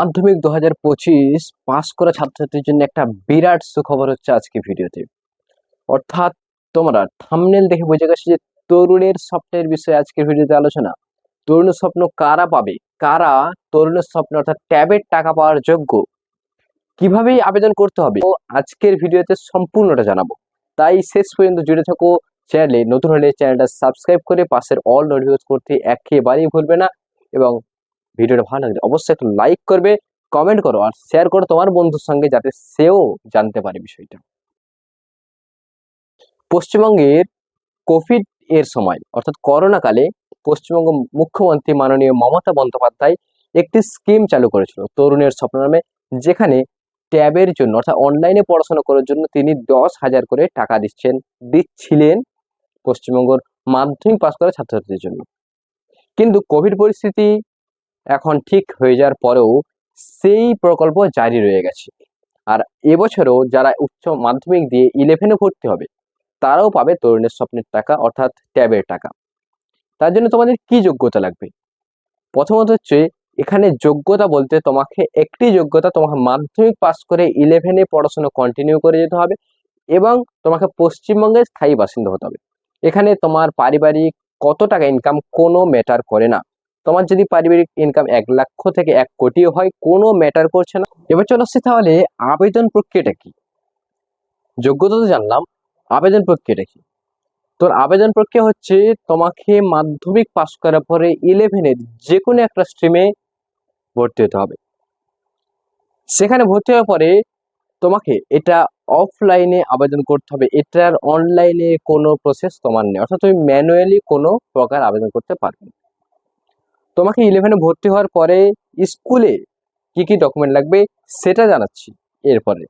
মাধ্যমিক দু হাজার পঁচিশ পাস করা ছাত্রছাত্রীর জন্য একটা বিরাট সুখবর হচ্ছে আজকে ভিডিওতে। অর্থাৎ তোমরা থামনেল দেখে বুঝে গেছো যে তরুণের স্বপ্নের বিষয়ে আজকের ভিডিওতে আলোচনা। তরুণের স্বপ্ন কারা পাবে? কারা তরুণের স্বপ্ন অর্থাৎ ট্যাবের টাকা পাওয়ার যোগ্য? কীভাবে আবেদন করতে হবে? ও আজকের ভিডিওতে সম্পূর্ণটা জানাব। তাই শেষ পর্যন্ত জুড়ে থাকো। চ্যানেলে নতুন হলে চ্যানেলটা সাবস্ক্রাইব করে পাশের অল নোটিফিকেশন করতে একেবারেই ভুলবে না। এবং ভিডিওটা ভালো লাগলে অবশ্যই একটু লাইক করবে কমেন্ট করো আর শেয়ার করো তোমার বন্ধুর সঙ্গে যাতে সেও জানতে পারে বিষয়টা। পশ্চিমবঙ্গের কোভিড এর সময়, অর্থাৎ করোনা কালে পশ্চিমবঙ্গ মুখ্যমন্ত্রী মাননীয় মমতা বন্দ্যোপাধ্যায় একটি স্কিম চালু করেছিল তরুণের স্বপ্ন নামে, যেখানে ট্যাবের জন্য, অর্থাৎ অনলাইনে পড়াশোনা করার জন্য তিনি দশ হাজার করে টাকা দিচ্ছেন, দিচ্ছিলেন পশ্চিমবঙ্গের মাধ্যমিক পাস করা ছাত্রছাত্রীদের জন্য। কিন্তু কোভিড পরিস্থিতি এখন ঠিক হয়ে যাওয়ার পরেও সেই প্রকল্প জারি রয়ে গেছে। আর এবছরও যারা উচ্চ মাধ্যমিক দিয়ে ইলেভেনে ভর্তি হবে, তারাও পাবে তরুণের স্বপ্নের টাকা, অর্থাৎ ট্যাবের টাকা। তার জন্য তোমাদের কি যোগ্যতা লাগবে? প্রথমত হচ্ছে, এখানে যোগ্যতা বলতে তোমাকে একটি যোগ্যতা তোমাকে মাধ্যমিক পাস করে ইলেভেনে পড়াশোনা কন্টিনিউ করে যেতে হবে এবং তোমাকে পশ্চিমবঙ্গের স্থায়ী বাসিন্দা হতে হবে। এখানে তোমার পারিবারিক কত টাকা ইনকাম কোনো ম্যাটার করে না। তোমার যদি পারিবারিক ইনকাম এক লক্ষ থেকে এক কোটিও হয়, কোনো ম্যাটার করছে না। এবার চলে আসছে তাহলে আবেদন প্রক্রিয়াটা কি? যোগ্যতা তো জানলাম, আবেদন প্রক্রিয়াটা কি? তোর আবেদন প্রক্রিয়া হচ্ছে তোমাকে মাধ্যমিক পাস করার পরে ইলেভেনের যে কোনো একটা স্ট্রিমে ভর্তি হতে হবে। সেখানে ভর্তি হওয়ার পরে তোমাকে এটা অফলাইনে আবেদন করতে হবে। এটার অনলাইনে কোনো প্রসেস তোমার নেই, অর্থাৎ তুমি ম্যানুয়ালি কোনো প্রকার আবেদন করতে পারবে না। তোমাকে ইলেভেনে ভর্তি হওয়ার পরে স্কুলে কি কি ডকুমেন্ট লাগবে সেটা জানাচ্ছি এরপরে।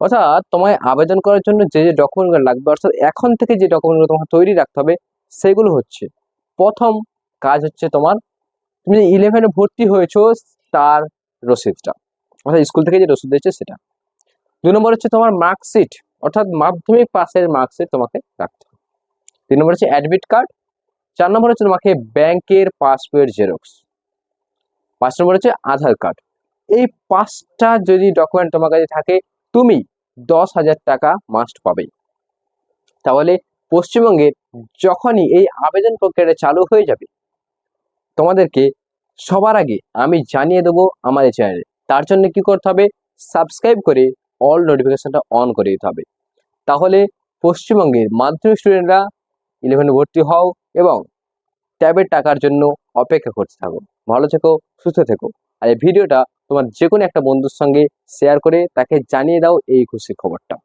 অর্থাৎ তোমায় আবেদন করার জন্য যে যে ডকুমেন্টগুলো লাগবে, অর্থাৎ এখন থেকে যে ডকুমেন্টগুলো তোমাকে তৈরি রাখতে হবে সেগুলো হচ্ছে, প্রথম কাজ হচ্ছে তোমার, তুমি যে ইলেভেনে ভর্তি হয়েছো তার রসিদটা, অর্থাৎ স্কুল থেকে যে রসিদ দিয়েছে সেটা। দুই নম্বর হচ্ছে তোমার মার্কশিট অর্থাৎ মাধ্যমিক পাসের মার্কশিট তোমাকে রাখতে হবে। তিন নম্বর হচ্ছে অ্যাডমিট কার্ড চার নম্বর হচ্ছে তোমাকে ব্যাংকের পাসবইয়ের জেরক্স পাঁচ নম্বর হচ্ছে আধার কার্ড। এই পাঁচটা যদি ডকুমেন্ট তোমার কাছে থাকে, তুমি দশ হাজার টাকা মাস্ট পাবে। তাহলে পশ্চিমবঙ্গের যখনই এই আবেদন প্রক্রিয়াটা চালু হয়ে যাবে, তোমাদেরকে সবার আগে আমি জানিয়ে দেবো আমাদের চ্যানেলে। তার জন্য কি করতে হবে? সাবস্ক্রাইব করে অল নোটিফিকেশনটা অন করে দিতে হবে। তাহলে পশ্চিমবঙ্গের মাধ্যমিক স্টুডেন্টরা ইলেভেনে ভর্তি হও এবং ট্যাবের টাকার জন্য অপেক্ষা করতে থাকো। ভালো থেকো, সুস্থ থেকো। আর এই ভিডিওটা তোমার যে কোনো একটা বন্ধুর সঙ্গে শেয়ার করে তাকে জানিয়ে দাও এই খুশির খবরটা।